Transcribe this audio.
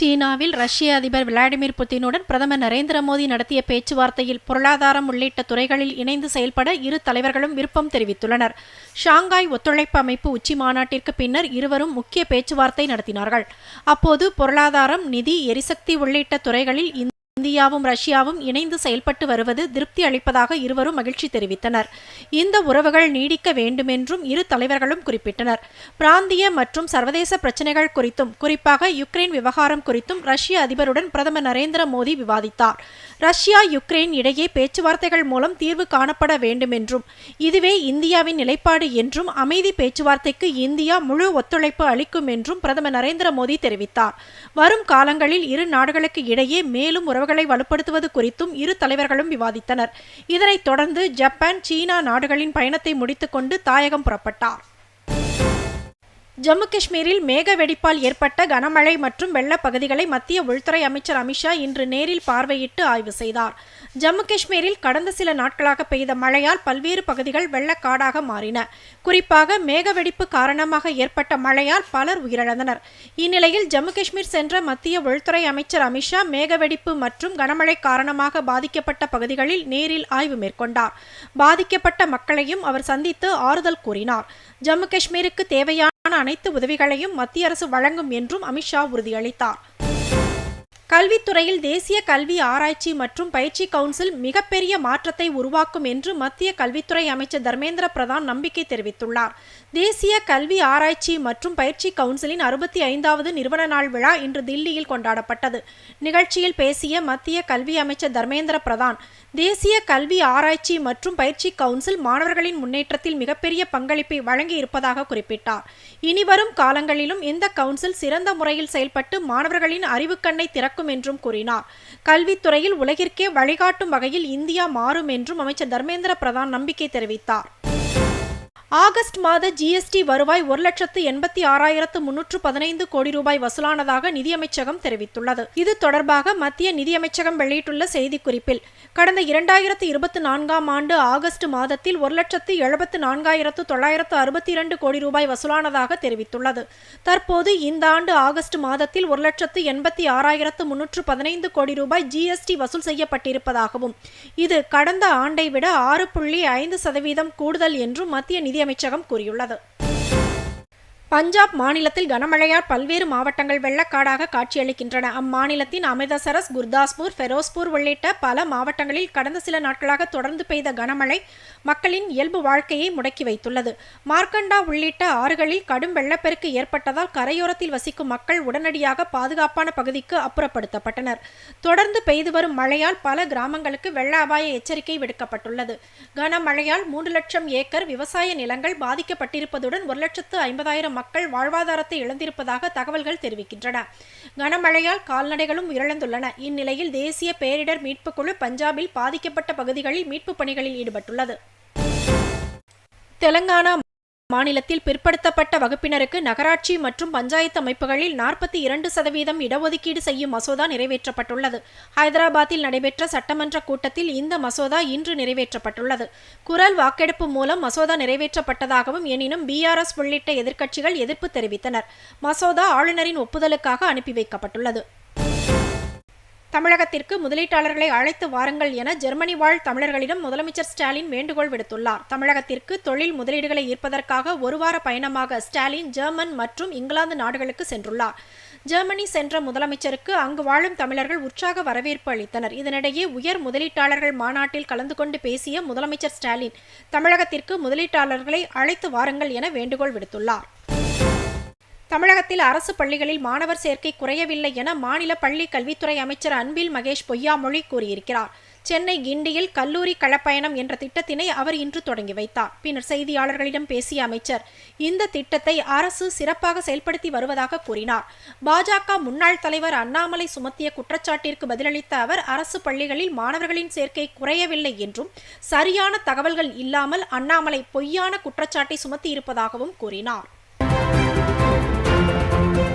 சீனாவில் ரஷ்ய அதிபர் விளாடிமிர் புட்டினுடன் பிரதமர் நரேந்திர மோடி நடத்திய பேச்சுவார்த்தையில் பொருளாதாரம் உள்ளிட்ட துறைகளில் இணைந்து செயல்பட இரு தலைவர்களும் விருப்பம் தெரிவித்துள்ளனர். ஷாங்காய் ஒத்துழைப்பு அமைப்பு உச்சி மாநாட்டிற்கு பின்னர் இருவரும் முக்கிய பேச்சுவார்த்தை நடத்தினார்கள். அப்போது பொருளாதாரம் நிதி எரிசக்தி உள்ளிட்ட துறைகளில் இந்தியாவும் ரஷ்யாவும் இணைந்து செயல்பட்டு வருவது திருப்தி அளிப்பதாக இருவரும் மகிழ்ச்சி தெரிவித்தனர். இந்த உறவுகள் நீடிக்க வேண்டுமென்றும் இரு தலைவர்களும் குறிப்பிட்டனர். பிராந்திய மற்றும் சர்வதேச பிரச்சினைகள் குறித்தும் குறிப்பாக யுக்ரைன் விவகாரம் குறித்தும் ரஷ்ய அதிபருடன் பிரதமர் நரேந்திர மோடி விவாதித்தார். ரஷ்யா யுக்ரைன் இடையே பேச்சுவார்த்தைகள் மூலம் தீர்வு காணப்பட வேண்டுமென்றும் இதுவே இந்தியாவின் நிலைப்பாடு என்றும் அமைதி பேச்சுவார்த்தைக்கு இந்தியா முழு ஒத்துழைப்பு அளிக்கும் என்றும் பிரதமர் நரேந்திர மோடி தெரிவித்தார். வரும் காலங்களில் இரு நாடுகளுக்கு இடையே மேலும் உறவுகள் உறவுகளை வலுப்படுத்துவது குறித்தும் இரு தலைவர்களும் விவாதித்தனர். இதனைத் தொடர்ந்து ஜப்பான் சீனா நாடுகளின் பயணத்தை முடித்துக்கொண்டு தாயகம் புறப்பட்டார். ஜம்மு காஷ்மீரில் மேக வெடிப்பால் ஏற்பட்ட கனமழை மற்றும் வெள்ள பகுதிகளை மத்திய உள்துறை அமைச்சர் அமித்ஷா இன்று நேரில் பார்வையிட்டு ஆய்வு செய்தார். ஜம்மு காஷ்மீரில் கடந்த சில நாட்களாக பெய்த மழையால் பல்வேறு பகுதிகள் வெள்ளக்காடாக மாறின. குறிப்பாக மேக வெடிப்பு காரணமாக ஏற்பட்ட மழையால் பலர் உயிரிழந்தனர். இந்நிலையில் ஜம்மு காஷ்மீர் சென்ற மத்திய உள்துறை அமைச்சர் அமித்ஷா மேக வெடிப்பு மற்றும் கனமழை காரணமாக பாதிக்கப்பட்ட பகுதிகளில் நேரில் ஆய்வு மேற்கொண்டார். பாதிக்கப்பட்ட மக்களையும் அவர் சந்தித்து ஆறுதல் கூறினார். ஜம்மு காஷ்மீருக்கு தேவையான அனைத்து உதவிகளையும் மத்திய அரசு வழங்கும் என்றும் அமித்ஷா உறுதியளித்தார். கல்வித்துறையில் தேசிய கல்வி ஆராய்ச்சி மற்றும் பயிற்சி கவுன்சில் மிகப்பெரிய மாற்றத்தை உருவாக்கும் என்று மத்திய கல்வித்துறை அமைச்சர் தர்மேந்திர பிரதான் நம்பிக்கை தெரிவித்துள்ளார். தேசிய கல்வி ஆராய்ச்சி மற்றும் பயிற்சி கவுன்சிலின் அறுபத்தி ஐந்தாவது நிறுவன நாள் விழா இன்று தில்லியில் கொண்டாடப்பட்டது. நிகழ்ச்சியில் பேசிய மத்திய கல்வி அமைச்சர் தர்மேந்திர பிரதான் தேசிய கல்வி ஆராய்ச்சி மற்றும் பயிற்சி கவுன்சில் மாணவர்களின் முன்னேற்றத்தில் மிகப்பெரிய பங்களிப்பை வழங்கி இருப்பதாக குறிப்பிட்டார். இனிவரும் காலங்களிலும் இந்த கவுன்சில் சிறந்த முறையில் செயல்பட்டு மாணவர்களின் அறிவுக்கண்ணை திறக்கும் நடக்கும் என்றும் கூறினார். கல்வித்துறையில் உலகிற்கே வழிகாட்டும் வகையில் இந்தியா மாறும் என்றும் அமைச்சர் தர்மேந்திர பிரதான் நம்பிக்கை தெரிவித்தார். ஆகஸ்ட் மாத ஜிஎஸ்டி வருவாய் ஒரு லட்சத்து எண்பத்தி ஆறாயிரத்து முன்னூற்று பதினைந்து கோடி ரூபாய் வசூலானதாக நிதியமைச்சகம் தெரிவித்துள்ளது. இது தொடர்பாக மத்திய நிதியமைச்சகம் வெளியிட்டுள்ள செய்திக்குறிப்பில் கடந்த இரண்டாயிரத்து இருபத்தி நான்காம் ஆண்டு ஆகஸ்ட் மாதத்தில் ஒரு லட்சத்து எழுபத்து நான்காயிரத்து தொள்ளாயிரத்து அறுபத்தி இரண்டு கோடி ரூபாய் வசூலானதாக தெரிவித்துள்ளது. தற்போது இந்த ஆண்டு ஆகஸ்ட் மாதத்தில் ஒரு லட்சத்து எண்பத்தி ஆறாயிரத்து முன்னூற்று பதினைந்து கோடி ரூபாய் ஜிஎஸ்டி வசூல் செய்யப்பட்டிருப்பதாகவும் இது கடந்த ஆண்டை விட ஆறு புள்ளி ஐந்து சதவீதம் கூடுதல் என்றும் மத்திய நிதி நிதியமைச்சகம் கூறியுள்ளது. பஞ்சாப் மாநிலத்தில் கனமழையால் பல்வேறு மாவட்டங்கள் வெள்ளக்காடாக காட்சியளிக்கின்றன. அம்மாநிலத்தின் அமிர்தசரஸ் குர்தாஸ்பூர் ஃபெரோஸ்பூர் உள்ளிட்ட பல மாவட்டங்களில் கடந்த சில நாட்களாக தொடர்ந்து பெய்த கனமழை மக்களின் இயல்பு வாழ்க்கையை முடக்கி வைத்துள்ளது. மார்க்கண்டா உள்ளிட்ட ஆறுகளில் கடும் வெள்ளப்பெருக்கு ஏற்பட்டதால் கரையோரத்தில் வசிக்கும் மக்கள் உடனடியாக பாதுகாப்பான பகுதிக்கு அப்புறப்படுத்தப்பட்டனர். தொடர்ந்து பெய்து வரும் மழையால் பல கிராமங்களுக்கு வெள்ள அபாய எச்சரிக்கை விடுக்கப்பட்டுள்ளது. கனமழையால் மூன்று லட்சம் ஏக்கர் விவசாய நிலங்கள் பாதிக்கப்பட்டிருப்பதுடன் ஒரு லட்சத்து ஐம்பதாயிரம் மக்கள் வாழ்வாதாரத்தை இழந்திருப்பதாக தகவல்கள் தெரிவிக்கின்றன. கனமழையால் கால்நடைகளும் இழந்துள்ளன இந்நிலையில் தேசிய பேரிடர் மீட்புக் குழு பஞ்சாபில் பாதிக்கப்பட்ட பகுதிகளில் மீட்புப் பணிகளில் ஈடுபட்டுள்ளது. தெலங்கானா மாநிலத்தில் பிற்படுத்தப்பட்ட வகுப்பினருக்கு நகராட்சி மற்றும் பஞ்சாயத்து அமைப்புகளில் நாற்பத்தி இரண்டு சதவீதம் இடஒதுக்கீடு செய்யும் மசோதா நிறைவேற்றப்பட்டுள்ளது. ஹைதராபாத்தில் நடைபெற்ற சட்டமன்ற கூட்டத்தில் இந்த மசோதா இன்று நிறைவேற்றப்பட்டுள்ளது. குரல் வாக்கெடுப்பு மூலம் மசோதா நிறைவேற்றப்பட்டதாகவும் எனினும் பிஆர்எஸ் உள்ளிட்ட எதிர்க்கட்சிகள் எதிர்ப்பு தெரிவித்தனர். மசோதா ஆளுநரின் ஒப்புதலுக்காக அனுப்பி வைக்கப்பட்டுள்ளது. தமிழகத்திற்கு முதலீட்டாளர்களை அழைத்து வாருங்கள் என ஜெர்மனி வாழ் தமிழர்களிடம் முதலமைச்சர் ஸ்டாலின் வேண்டுகோள் விடுத்துள்ளார். தமிழகத்திற்கு தொழில் முதலீடுகளை ஈர்ப்பதற்காக ஒருவார பயணமாக ஸ்டாலின் ஜெர்மன் மற்றும் இங்கிலாந்து நாடுகளுக்கு சென்றுள்ளார். ஜெர்மனி சென்ற முதலமைச்சருக்கு அங்கு வாழும் தமிழர்கள் உற்சாக வரவேற்பு அளித்தனர். இதனிடையே உயர் முதலீட்டாளர்கள் மாநாட்டில் கலந்து கொண்டு பேசிய முதலமைச்சர் ஸ்டாலின் தமிழகத்திற்கு முதலீட்டாளர்களை அழைத்து வாருங்கள் என வேண்டுகோள் விடுத்துள்ளார். தமிழகத்தில் அரசு பள்ளிகளில் மாணவர் சேர்க்கை குறையவில்லை என மாநில பள்ளி கல்வித்துறை அமைச்சர் அன்பில் மகேஷ் பொய்யாமொழி கூறியிருக்கிறார். சென்னை கிண்டியில் கல்லூரி களப்பயணம் என்ற திட்டத்தினை அவர் இன்று தொடங்கி வைத்தார். பின்னர் செய்தியாளர்களிடம் பேசிய அமைச்சர் இந்த திட்டத்தை அரசு சிறப்பாக செயல்படுத்தி வருவதாக கூறினார். பாஜக முன்னாள் தலைவர் அண்ணாமலை சுமத்திய குற்றச்சாட்டிற்கு பதிலளித்த அவர் அரசு பள்ளிகளில் மாணவர்களின் சேர்க்கை குறையவில்லை என்றும் சரியான தகவல்கள் இல்லாமல் அண்ணாமலை பொய்யான குற்றச்சாட்டை சுமத்தியிருப்பதாகவும் கூறினார். Thank you.